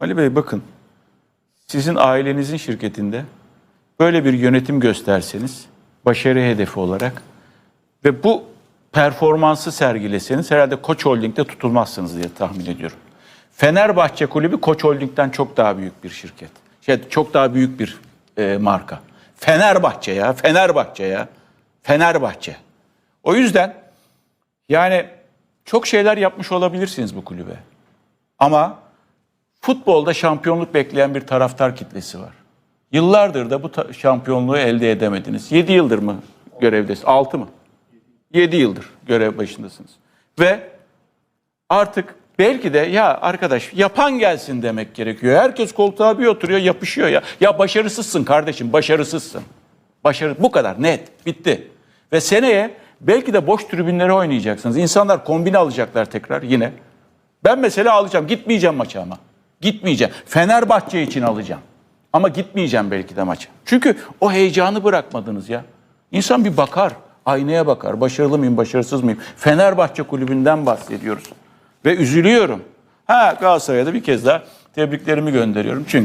Ali Bey bakın. Sizin ailenizin şirketinde böyle bir yönetim gösterseniz başarı hedefi olarak ve bu performansı sergileseniz herhalde Koç Holding'de tutulmazsınız diye tahmin ediyorum. Fenerbahçe Kulübü Koç Holding'den çok daha büyük bir şirket. Şey, çok daha büyük bir e, marka. Fenerbahçe ya, Fenerbahçe ya. Fenerbahçe. O yüzden yani çok şeyler yapmış olabilirsiniz bu kulübe. Ama futbolda şampiyonluk bekleyen bir taraftar kitlesi var. Yıllardır da bu şampiyonluğu elde edemediniz. 7 yıldır mı görevdesiniz? 6 mı? 7 yıldır görev başındasınız. Ve artık belki de ya arkadaş yapan gelsin demek gerekiyor. Herkes koltuğa bir oturuyor yapışıyor ya. Ya başarısızsın kardeşim başarısızsın. Başarı bu kadar net bitti. Ve seneye belki de boş tribünlere oynayacaksınız. İnsanlar kombine alacaklar tekrar yine. Ben mesela alacağım gitmeyeceğim maça ama. Gitmeyeceğim. Fenerbahçe için alacağım. Ama gitmeyeceğim belki de maça. Çünkü o heyecanı bırakmadınız ya. İnsan bir bakar, aynaya bakar. Başarılı mıyım, başarısız mıyım? Fenerbahçe kulübünden bahsediyoruz. Ve üzülüyorum. Ha Galatasaray'a da bir kez daha tebriklerimi gönderiyorum. Çünkü